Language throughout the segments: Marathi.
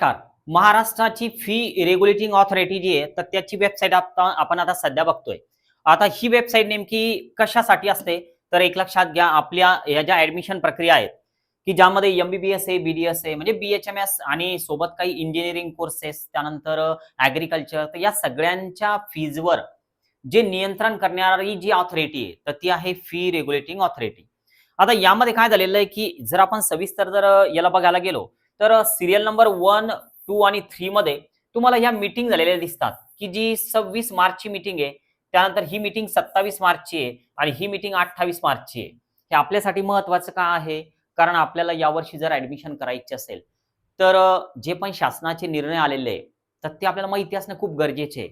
नमस्कार. महाराष्ट्राची फी रेग्युलेटिंग ऑथॉरिटी जी आहे तर त्याची वेबसाईट आता आपण आता सध्या बघतोय. आता ही वेबसाईट नेमकी कशासाठी असते? तर एक लक्षात घ्या आपल्या या ज्या ऍडमिशन प्रक्रिया आहेत की ज्यामध्ये एमबीबीएस आहे बीडीएस आहे म्हणजे बीएचएमएस आणि सोबत काही इंजिनिअरिंग कोर्सेस त्यानंतर ऍग्रिकल्चर तर या सगळ्यांच्या फीजवर जे नियंत्रण करणारी जी ऑथॉरिटी आहे तर ती आहे फी रेग्युलेटिंग ऑथॉरिटी आता यामध्ये काय झालेलं आहे की जर आपण सविस्तर जर याला बघायला गेलो तर सिरियल नंबर वन टू आणि थ्री मध्ये तुम्हाला ह्या मीटिंग झालेल्या दिसतात. की जी सव्वीस मार्चची मीटिंग आहे त्यानंतर ही मीटिंग सत्तावीस मार्चची आहे आणि ही मीटिंग अठ्ठावीस मार्चची आहे. हे आपल्यासाठी महत्वाचं का आहे? कारण आपल्याला यावर्षी जर ऍडमिशन करायची असेल तर जे पण शासनाचे निर्णय आलेले आहे तर ते आपल्याला माहिती असणं खूप गरजेचे आहे.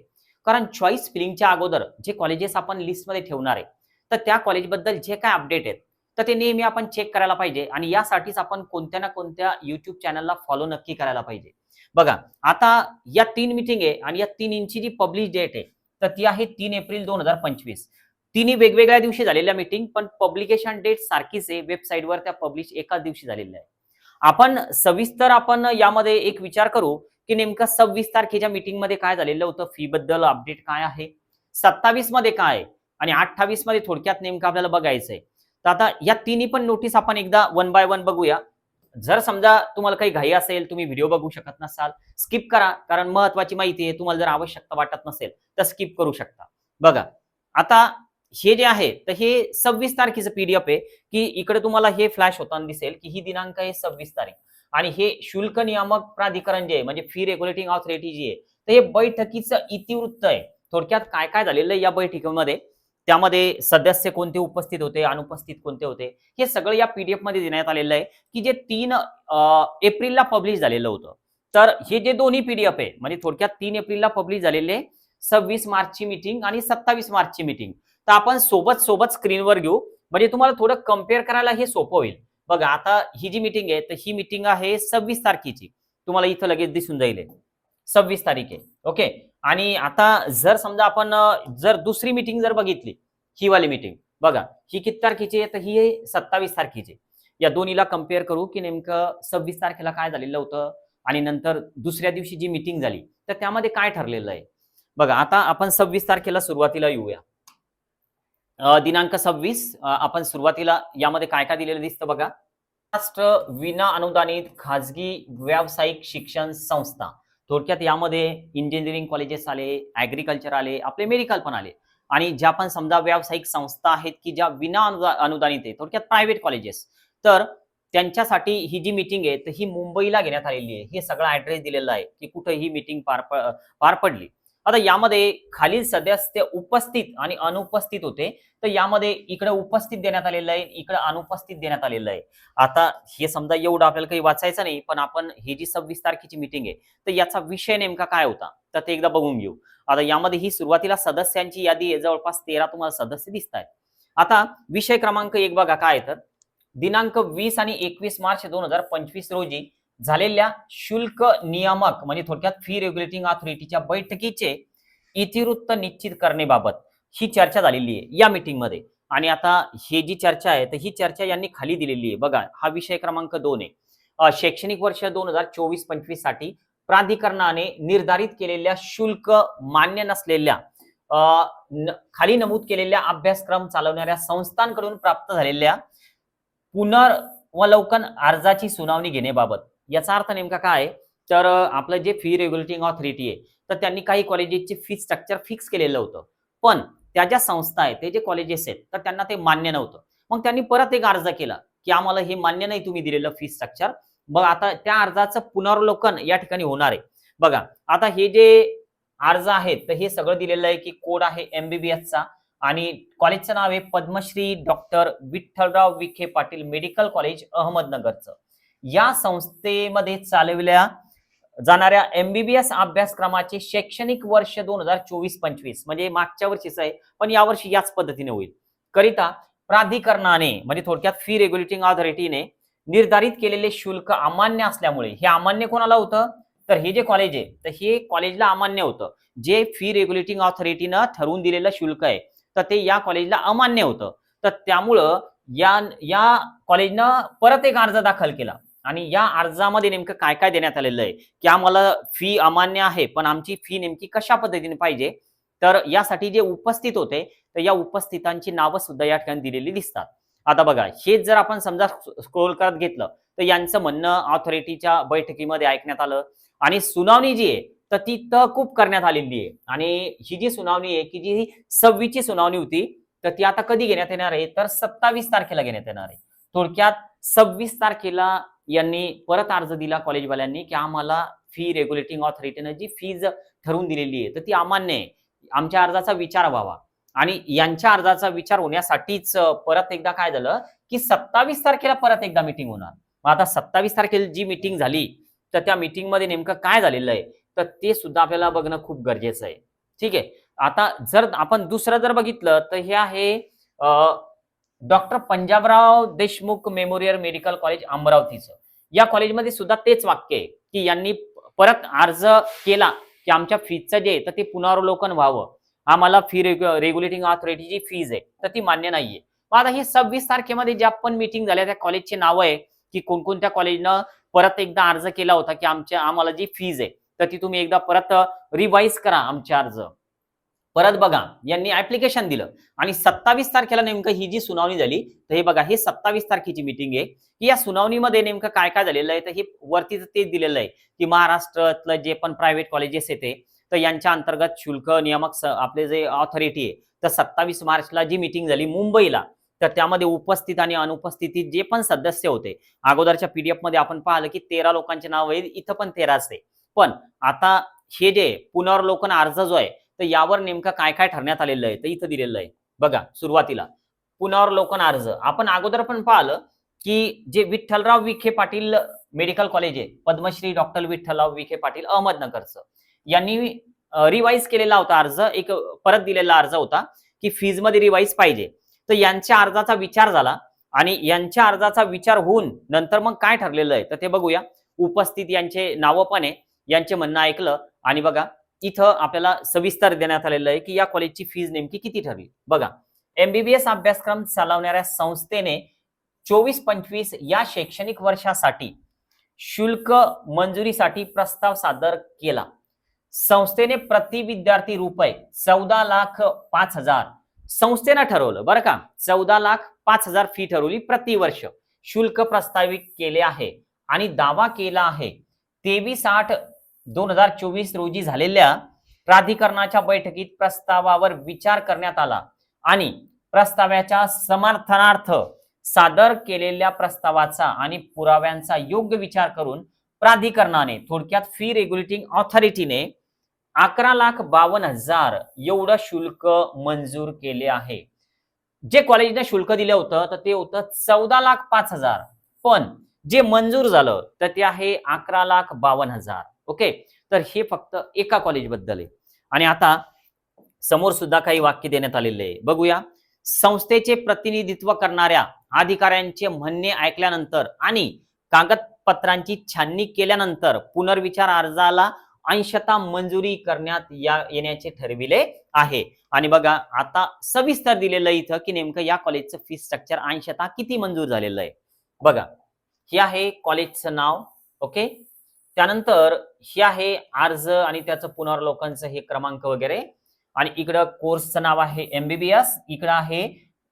कारण चॉईस फिलिंगच्या अगोदर जे कॉलेजेस आपण लिस्टमध्ये ठेवणार आहे तर त्या कॉलेजबद्दल जे काय अपडेट आहेत तर ते नेहमी आपण चेक करायला पाहिजे. आणि यासाठीच आपण कोणत्या ना कोणत्या युट्यूब चॅनलला फॉलो नक्की करायला पाहिजे. बघा आता या तीन मिटिंग आहे आणि या तीन इंची जी पब्लिश डेट आहे तर ती आहे तीन एप्रिल दोन हजार पंचवीस. तिन्ही वेगवेगळ्या दिवशी झालेल्या मिटिंग पण पब्लिकेशन डेट सारखीच आहे. वेबसाईटवर त्या पब्लिश एकाच दिवशी झालेल्या आहे आपण सविस्तर आपण यामध्ये एक विचार करू की नेमकं सव्वीस तारखेच्या मीटिंगमध्ये काय झालेलं होतं? फी बद्दल अपडेट काय आहे? सत्तावीसमध्ये काय? आहे आणि अठ्ठावीसमध्ये थोडक्यात नेमकं आपल्याला बघायचंय. तर आता या तिन्ही पण नोटीस आपण एकदा वन बाय वन बघूया. जर समजा तुम्हाला काही घाई असेल तुम्ही व्हिडिओ बघू शकत नसाल स्किप करा कारण महत्वाची माहिती आहे तुम्हाला जर आवश्यकता वाटत नसेल तर स्किप करू शकता. बघा आता हे जे आहे तर हे सव्वीस तारखेचं पीडीएफ आहे की इकडे तुम्हाला हे फ्लॅश होताना दिसेल की ही दिनांक आहे सव्वीस तारीख. आणि हे शुल्क नियामक प्राधिकरण जे आहे म्हणजे फी रेग्युलेटिंग ऑथॉरिटी जी आहे तर हे बैठकीचं इतिवृत्त आहे. थोडक्यात काय काय झालेलं आहे या बैठकीमध्ये? त्यामध्ये सदस्य कोणते उपस्थित होते अनुपस्थित कोणते होते हे सगळं या पीडीएफमध्ये देण्यात आलेलं आहे की जे तीन एप्रिलला पब्लिश झालेलं होतं. तर हे जे दोन्ही पीडीएफ आहे म्हणजे थोडक्यात तीन एप्रिलला पब्लिश झालेले सव्वीस मार्चची मीटिंग आणि सत्तावीस मार्चची मीटिंग तर आपण सोबत सोबत स्क्रीनवर घेऊ. म्हणजे तुम्हाला थोडं कंपेअर करायला हे सोपं होईल. बघा आता ही जी मीटिंग आहे तर ही मीटिंग आहे सव्वीस तारखेची. तुम्हाला इथं लगेच दिसून जाईल सव्वीस तारीख आहे. ओके? आणि आता जर समजा आपण जर दुसरी मिटिंग जर बघितली ही वाली मीटिंग बघा ही किती तारखेची आहे? तर ही आहे सत्तावीस तारखेची. या दोन्हीला कंपेअर करू की नेमकं सव्वीस तारखेला काय झालेलं होतं आणि नंतर दुसऱ्या दिवशी जी मीटिंग झाली तर त्यामध्ये काय ठरलेलं आहे? बघा आता आपण सव्वीस तारखेला सुरुवातीला येऊया. दिनांक सव्वीस आपण सुरुवातीला यामध्ये काय काय दिलेलं दिसतं बघा? महाराष्ट्र विना अनुदानित खाजगी व्यावसायिक शिक्षण संस्था. थोडक्यात यामध्ये इंजिनिअरिंग कॉलेजेस आले ॲग्रिकल्चर आले आपले मेडिकल पण आले. आणि ज्या पण समजा व्यावसायिक संस्था आहेत की ज्या विना अनुदा- अनुदानित आहे थोडक्यात प्रायव्हेट कॉलेजेस तर त्यांच्यासाठी ही जी मीटिंग आहे तर ही मुंबईला घेण्यात आलेली आहे. हे सगळा ऍड्रेस दिलेला आहे की कुठं ही मीटिंग पार पार पडली. आता यामध्ये खालील सदस्य उपस्थित आणि अनुपस्थित होते. तर यामध्ये इकडे उपस्थित देण्यात आलेलं आहे इकडे अनुपस्थित देण्यात आलेलं आहे. आता हे समजा एवढं आपल्याला काही वाचायचं नाही पण आपण ही जी सव्वीस तारखेची मीटिंग आहे तर याचा विषय नेमका काय होता? तर ते एकदा बघून घेऊ. आता यामध्ये ही सुरुवातीला सदस्यांची यादी आहे जवळपास तेरा तुम्हाला सदस्य दिसत आहेत आता विषय क्रमांक एक बघा काय तर. दिनांक वीस आणि एकवीस मार्च दोन हजार पंचवीस रोजी झालेल्या शुल्क नियामक म्हणजे थोडक्यात फी रेग्युलेटिंग ऑथॉरिटीच्या बैठकीचे इतिवृत्त निश्चित करण्याबाबत ही चर्चा झालेली आहे या मीटिंगमध्ये आणि आता हे जी चर्चा आहे तर ही चर्चा यांनी खाली दिलेली आहे. बघा हा विषय क्रमांक दोन आहे. शैक्षणिक वर्ष दोन हजार चोवीस पंचवीससाठी प्राधिकरणाने निर्धारित केलेल्या शुल्क मान्य नसलेल्या खाली नमूद केलेल्या अभ्यासक्रम चालवणाऱ्या संस्थांकडून प्राप्त झालेल्या पुनर्वलोकन अर्जाची सुनावणी घेण्याबाबत याचा अर्थ नेमका काय आहे? तर आपलं जे फी रेग्युलेटिंग ऑथॉरिटी आहे तर त्यांनी काही कॉलेजेसचे फी स्ट्रक्चर फिक्स केलेलं होतं. पण त्या ज्या संस्था आहेत ते जे कॉलेजेस आहेत तर त्यांना ते मान्य नव्हतं. मग त्यांनी परत एक अर्ज केला की आम्हाला हे मान्य नाही तुम्ही दिलेलं फी स्ट्रक्चर मग आता त्या अर्जाचं पुनर्वलोकन या ठिकाणी होणार आहे. बघा आता हे जे अर्ज आहेत तर हे सगळं दिलेलं आहे की कोड आहे एमबीबीएसचा आणि कॉलेजचं नाव आहे Padmashri doctor Vitthalrao Vikhe Patil medical college अहमदनगरचं. या संस्थेमध्ये चालविल्या जाणाऱ्या एमबीबीएस अभ्यासक्रमाचे शैक्षणिक वर्ष दोन हजार चोवीस पंचवीस म्हणजे मागच्या वर्षीच आहे पण यावर्षी याच पद्धतीने होईल. करिता प्राधिकरणाने म्हणजे थोडक्यात फी रेग्युलेटिंग ऑथॉरिटीने निर्धारित केलेले शुल्क अमान्य असल्यामुळे हे अमान्य कोणाला होतं? तर हे जे कॉलेज आहे तर हे कॉलेजला अमान्य होतं. जे फी रेग्युलेटिंग ऑथॉरिटीनं ठरवून दिलेलं शुल्क आहे तर ते या कॉलेजला अमान्य होतं. तर त्यामुळं या या कॉलेजनं परत एक अर्ज दाखल केला. आणि या अर्जामध्ये नेमकं काय काय देण्यात आलेलं आहे? की आम्हाला फी अमान्य आहे पण आमची फी नेमकी कशा पद्धतीने पाहिजे? तर यासाठी जे उपस्थित होते तर या उपस्थितांची नावं सुद्धा या ठिकाणी दिलेली दिसतात. आता बघा हे जर आपण समजा स्क्रोल करत घेतलं तर यांचं म्हणणं ऑथॉरिटीच्या बैठकीमध्ये ऐकण्यात आलं. आणि सुनावणी जी आहे तर ती तहकूब करण्यात आलेली आहे. आणि ही जी सुनावणी आहे की जी सव्वीची सुनावणी होती तर ती आता कधी घेण्यात येणार आहे? तर सत्तावीस तारखेला घेण्यात येणार आहे. थोडक्यात सव्वीस तारखेला यांनी परत अर्ज दिला कॉलेजवाल्यांनी की आम्हाला फी रेग्युलेटिंग ऑथॉरिटीनं जी फीज ठरवून दिलेली आहे तर ती अमान्य आहे. आमच्या अर्जाचा विचार व्हावा. आणि यांच्या अर्जाचा विचार होण्यासाठीच परत एकदा काय झालं की सत्तावीस तारखेला परत एकदा मिटिंग होणार. मग आता सत्तावीस तारखेला जी मिटिंग झाली तर त्या मिटिंगमध्ये नेमकं काय झालेलं आहे तर ते सुद्धा आपल्याला बघणं खूप गरजेचं आहे. ठीक आहे? आता जर आपण दुसरं जर बघितलं तर हे आहे doctor Panjabrao Deshmukh memorial medical college अमरावतीचं. या कॉलेजमध्ये सुद्धा तेच वाक्य आहे की यांनी परत अर्ज केला की आमच्या फीजचं जे आहे तर ते पुनरावलोकन व्हावं. आम्हाला फी रेग्युलेटिंग ऑथॉरिटीची फीज आहे तर ती मान्य नाहीये. मग आता ही सव्वीस तारखेमध्ये ज्या पण मिटिंग झाल्या त्या कॉलेजची नावं आहे की कोणकोणत्या कॉलेजनं परत एकदा अर्ज केला होता की आमच्या आम्हाला जी फीज आहे तर ती तुम्ही एकदा परत रिवाईज करा आमचे अर्ज. परत बघा यांनी ऍप्लिकेशन दिलं. आणि सत्तावीस तारखेला नेमकं ही जी सुनावणी झाली तर हे बघा हे सत्तावीस तारखेची मिटिंग आहे. की या सुनावणीमध्ये नेमकं काय काय झालेलं आहे तर हे वरती तेच दिलेलं आहे की महाराष्ट्रातलं जे पण प्रायव्हेट कॉलेजेस येते तर यांच्या अंतर्गत शुल्क नियामक आपले जे ऑथॉरिटी आहे तर सत्तावीस मार्चला जी मिटिंग झाली मुंबईला तर त्यामध्ये उपस्थित आणि अनुपस्थितीत जे पण सदस्य होते अगोदरच्या पीडीएफमध्ये आपण पाहिलं की तेरा लोकांचे नाव आहे इथं पण तेराच आहे. पण आता हे जे पुनर्लोकन अर्ज जो आहे तर यावर नेमकं काय काय ठरण्यात आलेलं आहे तर इथं दिलेलं आहे. बघा सुरुवातीला. पुनर्लोकन अर्ज. आपण अगोदर पण पाहिलं की जे विठ्ठलराव विखे पाटील मेडिकल कॉलेज आहे पद्मश्री डॉक्टर विठ्ठलराव विखे पाटील अहमदनगरचं. यांनी रिवाईज केलेला होता अर्ज एक परत दिलेला अर्ज होता की फीजमध्ये रिवाईज पाहिजे. तर यांच्या अर्जाचा विचार झाला आणि यांच्या अर्जाचा विचार होऊन नंतर मग काय ठरलेलं आहे तर ते बघूया. उपस्थित यांचे नावं पण आहे यांचे म्हणणं ऐकलं आणि बघा इथं आपल्याला सविस्तर देण्यात आलेलं आहे की या कॉलेजची फीज नेमकी किती ठरली? बघा एमबीबीएस अभ्यासक्रम चालवणाऱ्या संस्थेने चोवीस पंचवीस या शैक्षणिक वर्षासाठी शुल्क मंजुरीसाठी प्रस्ताव सादर केला. संस्थेने प्रति विद्यार्थी रुपये चौदा लाख पाच हजार संस्थेनं ठरवलं. बरं का? चौदा लाख पाच हजार फी ठरवली प्रतिवर्ष. शुल्क प्रस्तावित केले आहे आणि दावा केला आहे. तेवीस आठ दोन हजार चोवीस रोजी झालेल्या प्राधिकरणाच्या बैठकीत प्रस्तावावर विचार करण्यात आला आणि प्रस्तावाच्या समर्थनार्थ सादर केलेल्या प्रस्तावाचा आणि पुराव्यांचा योग्य विचार करून प्राधिकरणाने थोडक्यात फी रेग्युलेटिंग ऑथॉरिटीने अकरा लाख बावन्न हजार एवढं शुल्क मंजूर केले आहे. जे कॉलेजने शुल्क दिलं होतं तर ते होतं चौदा लाख पाच हजार. पण जे मंजूर झालं तर ते आहे अकरा लाख बावन्न हजार. ओके? तर हे फक्त एका कॉलेजबद्दल आहे. आणि आता समोर सुद्धा काही वाक्य देण्यात आलेले आहे. बघूया. संस्थेचे प्रतिनिधित्व करणाऱ्या अधिकाऱ्यांचे म्हणणे ऐकल्यानंतर आणि कागदपत्रांची छाननी केल्यानंतर पुनर्विचार अर्जाला अंशता मंजुरी करण्यात या येण्याचे ठरविले आहे. आणि बघा आता सविस्तर दिलेलं इथं की नेमकं या कॉलेजचं फी स्ट्रक्चर अंशता किती मंजूर झालेलं आहे. बघा हे आहे कॉलेजचं नाव ओके? त्यानंतर हे आहे अर्ज आणि त्याचं पुनर्वलोकनचं हे क्रमांक वगैरे. आणि इकडं कोर्सचं नाव आहे एमबीबीएस इकडं आहे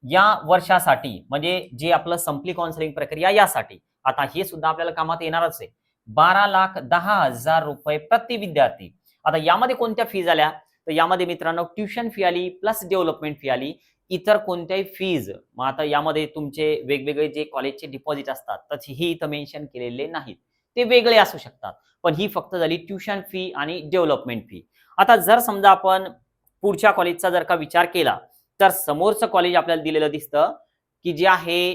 या वर्षासाठी म्हणजे जे आपलं संपली काउन्सिलिंग प्रक्रिया यासाठी. आता हे सुद्धा आपल्याला कामात येणारच आहे. बारा लाख दहा हजार रुपये प्रति विद्यार्थी. आता यामध्ये कोणत्या फी झाल्या तर यामध्ये मित्रांनो ट्युशन फी आली प्लस डेव्हलपमेंट फी आली. इतर कोणत्याही फीज मग आता यामध्ये तुमचे वेगवेगळे जे कॉलेजचे डिपॉझिट असतात तर ही इथं मेन्शन केलेले नाहीत. ते वेगळे असू शकतात. पण ही फक्त झाली ट्युशन फी आणि डेव्हलपमेंट फी आता जर समजा आपण पुढच्या कॉलेजचा जर का विचार केला तर समोरचं कॉलेज आपल्याला दिलेलं दिसतं की जे आहे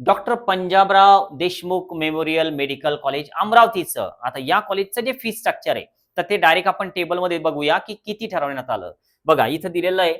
doctor Panjabrao Deshmukh memorial medical college अमरावतीचं. आता या कॉलेजचं जे फी स्ट्रक्चर आहे तर ते डायरेक्ट आपण टेबलमध्ये बघूया की किती ठरवण्यात आलं. बघा इथं दिलेलं आहे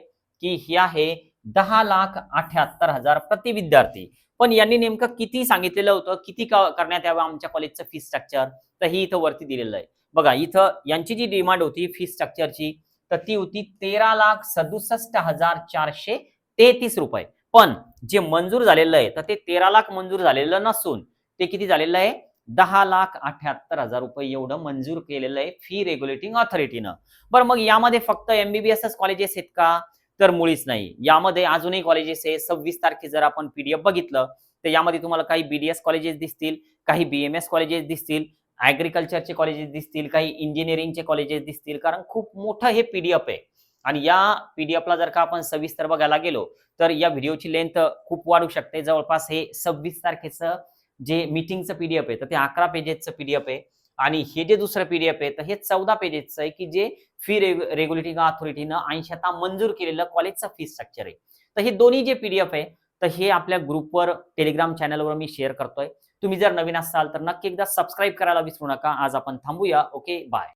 की हे आहे दहा लाख अठ्याहत्तर हजार प्रति विद्यार्थी पण यांनी नेमकं किती सांगितलेलं होतं किती करण्यात यावं आमच्या कॉलेजचं फी स्ट्रक्चर तर ही इथं वरती दिलेलं आहे. बघा इथं यांची जी डिमांड होती फी स्ट्रक्चरची तर ती होती तेरा लाख सदुसष्ट हजार चारशे तेहतीस रुपये. पण जे मंजूर झालेलं आहे तर ते तेरा लाख मंजूर झालेलं नसून ते किती झालेलं आहे? दहा लाख अठ्याहत्तर हजार रुपये एवढं मंजूर केलेलं आहे फी रेग्युलेटिंग ऑथॉरिटीनं बरं मग यामध्ये फक्त एमबीबीएसच कॉलेजेस आहेत का? तर मुळीच नाही. यामध्ये अजूनही कॉलेजेस आहे सव्वीस तारखे जर आपण पीडीएफ बघितलं तर यामध्ये तुम्हाला काही बीडीएस कॉलेजेस दिसतील काही बीएमएस कॉलेजेस दिसतील ऍग्रिकल्चरचे कॉलेजेस दिसतील काही इंजिनिअरिंगचे कॉलेजेस दिसतील कारण खूप मोठं हे पीडीएफ आहे. आणि या पीडीएफला जर का आपण सविस्तर बघायला गेलो तर या व्हिडिओची लेंथ खूप वाढू शकते. जवळपास हे सव्वीस तारखेचं जे मीटिंगचं पीडीएफ आहे तर ते अकरा पेजेसचं पीडीएफ आहे. आणि हे जे दुसरं पीडीएफ आहे तर हे चौदा पेजेसचं आहे की जे फी रेग्युलेटिंग ऑथॉरिटीनं ऐंशी मंजूर केलेलं कॉलेजचं फी स्ट्रक्चर आहे. तर हे दोन्ही जे पीडीएफ आहे तर हे आपल्या ग्रुपवर टेलिग्राम चॅनलवर मी शेअर करतोय. तुम्ही जर नवीन असाल तर नक्की एकदा सबस्क्राईब करायला विसरू नका. आज आपण थांबूया. Okay bye